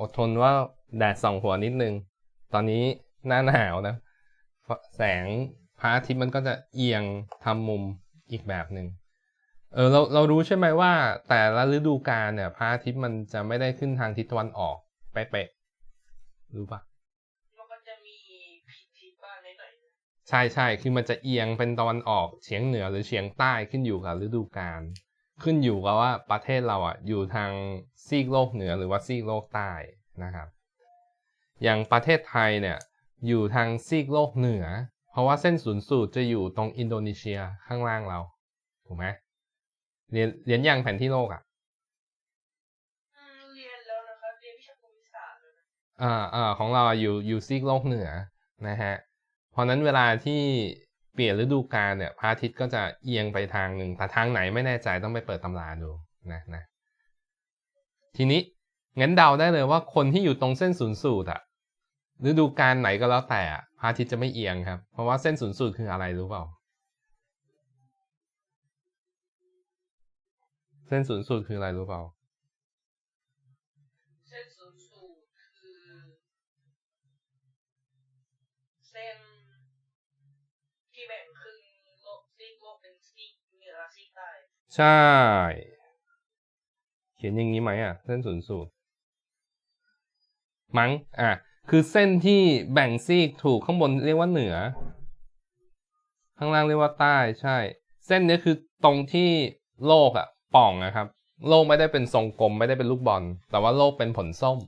อดทนว่าแดดส่องหัวนิดนึง ตอนนี้หน้าหนาวนะ แสงพระอาทิตย์มันก็จะเอียงทำมุมอีกแบบหนึ่งเออเราเรารู้ใช่ไหมว่า แต่ละฤดูกาลเนี่ยพระอาทิตย์มันจะไม่ได้ขึ้นทางทิศตะวันออกเป๊ะๆรู้ปะมันก็จะมีผิดทิศบ้างหน่อยนะใช่ใช่คือมันจะเอียงเป็นตะวันออกเฉียงเหนือหรือเฉียงใต้ขึ้นอยู่กับฤดูกาล ขึ้นอยู่กับว่าประเทศเราอะอยู่ทางซีกโลกเหนือหรือว่าซีกโลกใต้นะครับ อย่างประเทศไทยเนี่ยอยู่ทางซีกโลกเหนือ เพราะว่าเส้นศูนย์สูตรจะอยู่ตรงอินโดนีเซียข้างล่างเราถูกไหมเรียนเรียนยังแผนที่โลกอะอืมเรียนแล้วนะครับเรียนวิชาภูมิศาสตร์แล้วนะอ่าอ่าของเราอะอยู่อยู่ซีกโลกเหนือนะฮะเพราะนั้นเวลาที่ เปลี่ยนฤดูกาลเนี่ยพระอาทิตย์ก็จะเอียงไปทางหนึ่งแต่ทางไหนไม่แน่ใจต้องไปเปิดตำราดูนะนะทีนี้งั้นเดาได้เลยว่าคนที่อยู่ตรงเส้นศูนย์สูตรอะฤดูกาลไหนก็แล้วแต่พระอาทิตย์จะไม่เอียงครับ เพราะว่าเส้นศูนย์สูตรคืออะไรรู้เปล่า เส้นศูนย์สูตรคืออะไรรู้เปล่า ที่แบ่งครึ่งโลกซีกโลกเป็นซีกเหนือซีกใต้ ใช่ เขียนอย่างนี้ไหมอะ เส้นศูนย์สูตรมั้งอะ คือเส้นที่แบ่งซีกถูกข้างบนเรียกว่าเหนือ ข้างล่างเรียกว่าใต้ใช่ เส้นนี้คือตรงที่โลกอะ ป่องนะครับ โลกไม่ได้เป็นทรงกลมไม่ได้เป็นลูกบอล แต่ว่าโลกเป็นผลส้ม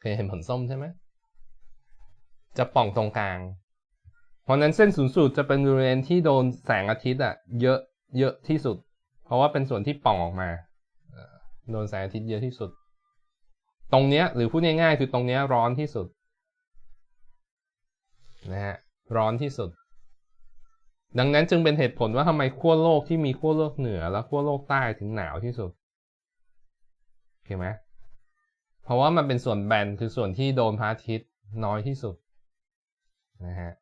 เคยเห็นผลส้มใช่ไหมจะป่องตรงกลาง ราะนั้นเส้นศูนย์สูตรจะเป็นบริเวณที่โดนแสงอาทิตย์อะเยอะเยอะที่สุด เพราะว่าเป็นส่วนที่ป่องออกมาโดนแสงอาทิตย์เยอะที่สุด ตรงเนี้ยหรือพูดง่ายๆคือตรงเนี้ยร้อนที่สุดนะฮะร้อนที่สุด ดังนั้นจึงเป็นเหตุผลว่าทำไมขั้วโลกที่มีขั้วโลกเหนือ และขั้วโลกใต้ถึงหนาวที่สุดโอเคไหมเพราะว่ามันเป็นส่วนแบนคือส่วนที่โดนพระอาทิตย์น้อยที่สุดนะฮะ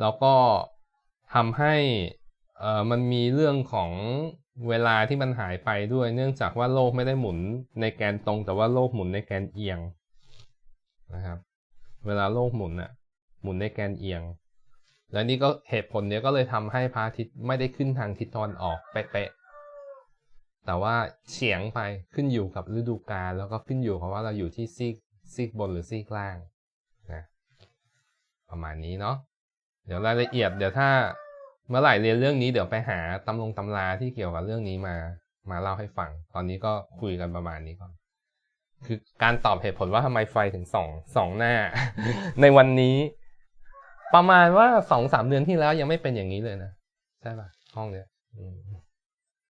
แล้วก็ทำให้เอ่อมันมีเรื่องของเวลาที่มันหายไปด้วย เนื่องจากว่าโลกไม่ได้หมุนในแกนตรง แต่ว่าโลกหมุนในแกนเอียงนะครับ เวลาโลกหมุนน่ะหมุนในแกนเอียง และนี่ก็เหตุผลเนี้ยก็เลยทำให้พระอาทิตย์ไม่ได้ขึ้นทางทิศตะวันออกเป๊ะๆแต่ว่าเฉียงไปขึ้นอยู่กับฤดูกาลแล้วก็ขึ้นอยู่กับว่าเราอยู่ที่ซีกซีกบนหรือซีกล่างนะประมาณนี้เนาะ ดี๋ยวรายละเอียดเดี๋ยวถ้าเมื่อไหร่เรียนเรื่องนี้เดี๋ยวไปหาตำลงตำราที่เกี่ยวกับเรื่องนี้มา มาเล่าให้ฟัง ตอนนี้ก็คุยกันประมาณนี้ก่อนคือการตอบเหตุผลว่าทำไมไฟถึงสองสองหน้า ในวันนี้ ประมาณว่าสองสามเดือนที่แล้วยังไม่เป็นอย่างนี้เลยนะใช่ป่ะห้องเนี้ย